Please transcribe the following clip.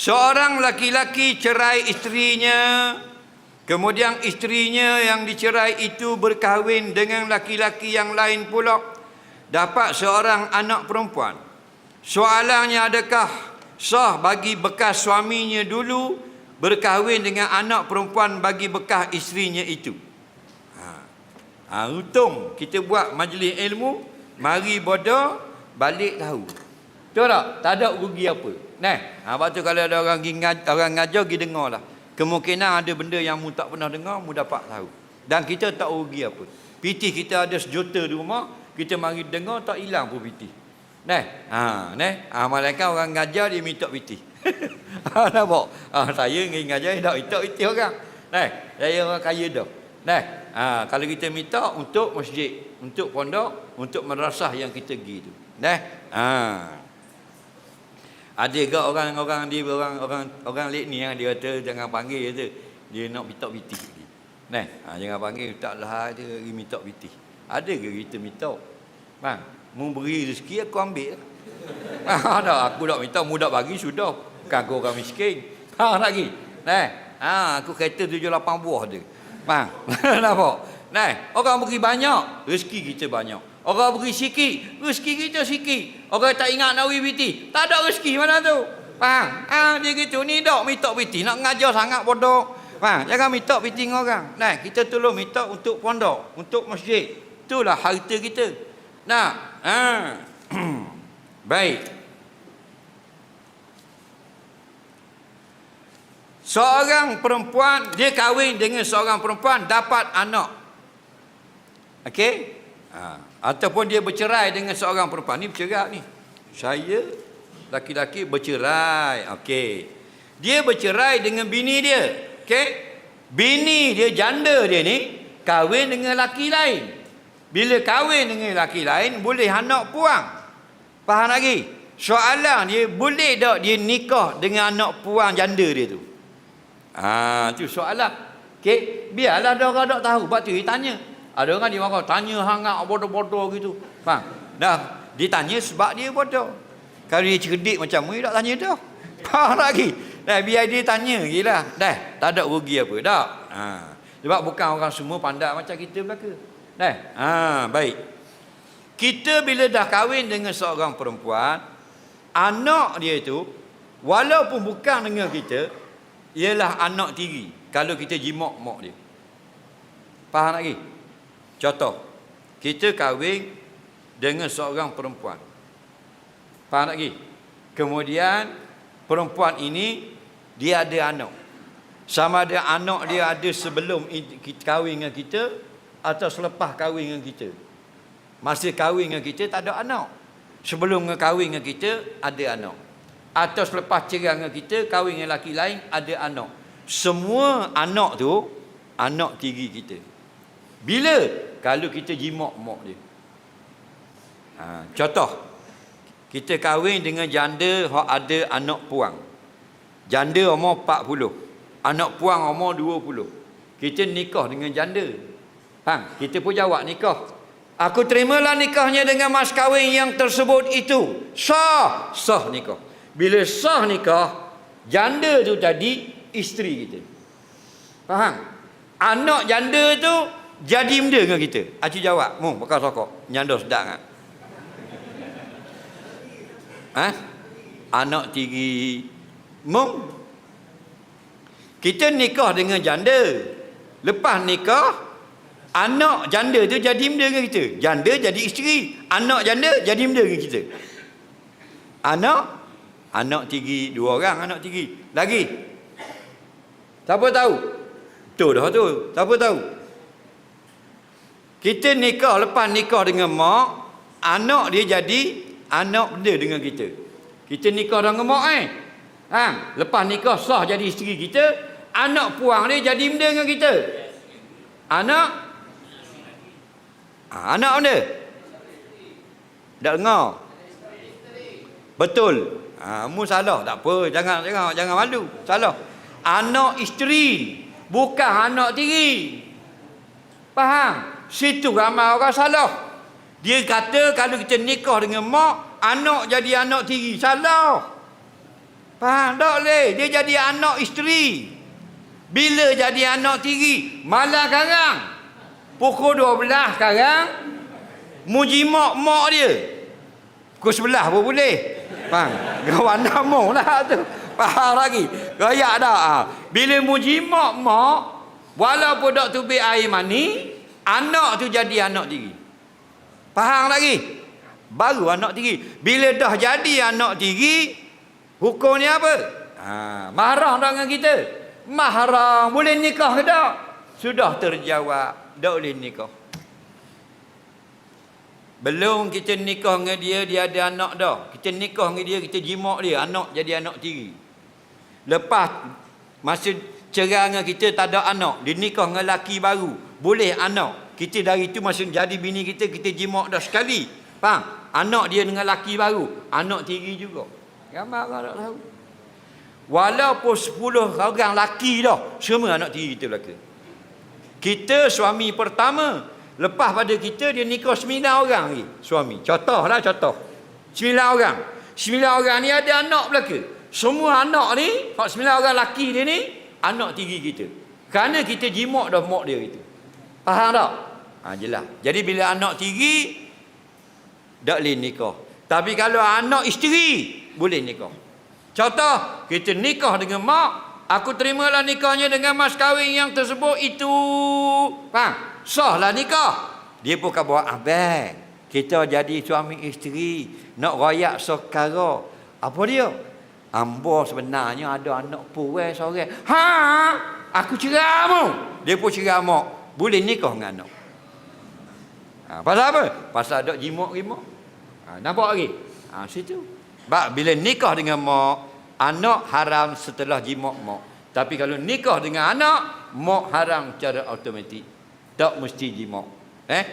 Seorang laki-laki cerai isterinya, kemudian isterinya yang dicerai itu berkahwin dengan laki-laki yang lain pula, dapat seorang anak perempuan. Soalannya adakah sah bagi bekas suaminya dulu berkahwin dengan anak perempuan bagi bekas isterinya itu? Ha, ha untung kita buat majlis ilmu, mari bodoh, balik tahu. Betul tak? Tak ada rugi apa. Nah, ha, lepas tu kalau ada orang pergi orang ngajar, pergi dengar lah. Kemungkinan ada benda yang mu tak pernah dengar, mu dapat tahu. Dan kita tak rugi apa. Piti kita ada sejuta di rumah, kita mari dengar, tak hilang pun piti. Nah, ha, nah, ha, malaikat orang ngajar, dia minta piti. ha, nampak? Ha, saya ingin ngajar, tak minta piti orang. Nah, saya orang kaya dah. Nah, ha, kalau kita minta untuk masjid, untuk pondok, untuk madrasah yang kita pergi tu. Nah, ha. Ada ke orang-orang dia orang orang orang lek ni yang dia kata jangan panggil tu. Dia nak minta piti. Nah, ha, jangan panggil taklah dia pergi minta piti. Ada ke kita minta? Bang, mu beri rezeki aku ambil. Ha, dah aku dak minta mu dak bagi sudah. Kan aku orang miskin. Ha lagi. Nah, ha aku kereta 7 8 buah dia. Bang, nampak? Nah, orang beri banyak, rezeki kita banyak. Orang beri sikit, rezeki kita sikit. Orang tak ingat nak piti, tak ada rezeki mana tu. Faham? Ah, dia gitu. Ni dok minta piti, nak ngajar sangat bodoh. Faham? Jangan minta piti dengan orang. Nah, kita tolong minta untuk pondok, untuk masjid. Itulah harta kita. Nah, ah. Baik. Seorang perempuan dia kahwin dengan seorang perempuan dapat anak. Okey? Ha. Ataupun dia bercerai dengan seorang perempuan. Ni bercerai ni. Saya laki-laki bercerai. Okey. Dia bercerai dengan bini dia. Okey. Bini dia janda dia ni kahwin dengan laki lain. Bila kahwin dengan laki lain boleh anak puang. Faham lagi? Soalan dia boleh tak dia nikah dengan anak puang janda dia tu? Ah, tu soalan. Okey, biarlah dia orang tak tahu. Sebab tu dia tanya. Ada orang dia marah, tanya hangat bodoh-bodoh gitu. Faham? Dah, ditanya sebab dia bodoh. Kalau dia cerdik macam ni, tak tanya dah. Faham lagi? Dah, biar dia tanya je lah. Dah, tak ada rugi apa. Dah. Ha. Sebab bukan orang semua pandai macam kita belaka. Dah. Ha, baik. Kita bila dah kahwin dengan seorang perempuan, anak dia itu, walaupun bukan dengan kita, ialah anak tiri. Kalau kita jimak mak dia. Faham lagi? Contoh, kita kahwin dengan seorang perempuan. Faham lagi? Kemudian perempuan ini dia ada anak. Sama ada anak dia ada sebelum kita kahwin dengan kita atau selepas kahwin dengan kita. Masa kahwin dengan kita tak ada anak. Sebelum kahwin dengan kita ada anak. Atau selepas cerai dengan kita kahwin dengan lelaki lain ada anak. Semua anak tu anak tiri kita. Bila? Kalau kita jimak mak dia. Ha, contoh. Kita kahwin dengan janda yang ada anak puang. Janda umur 40. Anak puang umur 20. Kita nikah dengan janda. Faham? Kita pun jawab nikah. Aku terimalah nikahnya dengan mas kahwin yang tersebut itu. Sah. Sah nikah. Bila sah nikah, janda tu tadi isteri kita. Faham? Anak janda tu jadi benda dengan kita? Acik jawab. Mu, bakal sokok. Nyanda sedap kan? Ha? Anak tiri. Mu. Kita nikah dengan janda. Lepas nikah, anak janda tu jadi benda dengan kita. Janda jadi isteri. Anak janda jadi benda dengan kita. Anak, anak tiri. Dua orang anak tiri. Lagi. Siapa tahu? Tu dah tu. Siapa tahu? Kita nikah lepas nikah dengan mak, anak dia jadi anak benda dengan kita. Kita nikah dengan mak eh. Ha, lepas nikah sah jadi isteri kita, anak puang dia jadi benda dengan kita. Anak ha, anak benda. Tak dengar. Betul. Ha, mu salah. Tak apa. Jangan jangan jangan malu. Salah. Anak isteri. Bukan anak tiri. Faham? Situ ramai orang salah. Dia kata kalau kita nikah dengan mak, anak jadi anak tiri. Salah. Faham tak boleh? Dia jadi anak isteri. Bila jadi anak tiri? Malam sekarang. Pukul 12 sekarang. Muji mak-mak dia. Pukul 11 pun boleh. Faham? Kawan nama lah tu. Faham lagi? Gayak dah. Ha. Bila muji mak-mak, walaupun tak tubik air mani, anak tu jadi anak tiri. Faham lagi? Baru anak tiri. Bila dah jadi anak tiri, hukumnya apa? Ha, mahram tak dengan kita? Mahram. Boleh nikah ke tak? Sudah terjawab. Tak boleh nikah. Belum kita nikah dengan dia, dia ada anak dah. Kita nikah dengan dia, kita jimak dia. Anak jadi anak tiri. Lepas masa cerai dengan kita tak ada anak. Dia nikah dengan laki baru. Boleh anak. Kita dari itu masa jadi bini kita, kita jimak dah sekali. Faham? Anak dia dengan laki baru. Anak tiri juga. Gambar orang tak tahu. Walaupun 10 orang laki dah. Semua anak tiri kita belaka. Kita suami pertama. Lepas pada kita dia nikah 9 orang lagi. Suami. Contohlah contoh. 9 orang. 9 orang ni ada anak belaka. Semua anak ni, 9 orang laki dia ni, anak tiri kita. Kerana kita jimak dah mak dia itu. Faham tak? Ha, jelas. Jadi bila anak tiri, tak boleh nikah. Tapi kalau anak isteri, boleh nikah. Contoh, kita nikah dengan mak, aku terimalah nikahnya dengan mas kahwin yang tersebut itu. Faham? Sahlah nikah. Dia akan bawa abang. Kita jadi suami isteri, nak royak sekara. Apa dia? Ambo sebenarnya ada anak puai seorang. Ha? Aku cerai mu. Dia pun cerai mak. Boleh nikah dengan anak. Ha, pasal apa? Pasal ada jimak rimak. Ha, nampak lagi? Ha, situ. Bak bila nikah dengan mak, anak haram setelah jimak mak. Tapi kalau nikah dengan anak, mak haram secara automatik. Tak mesti jimak. Eh?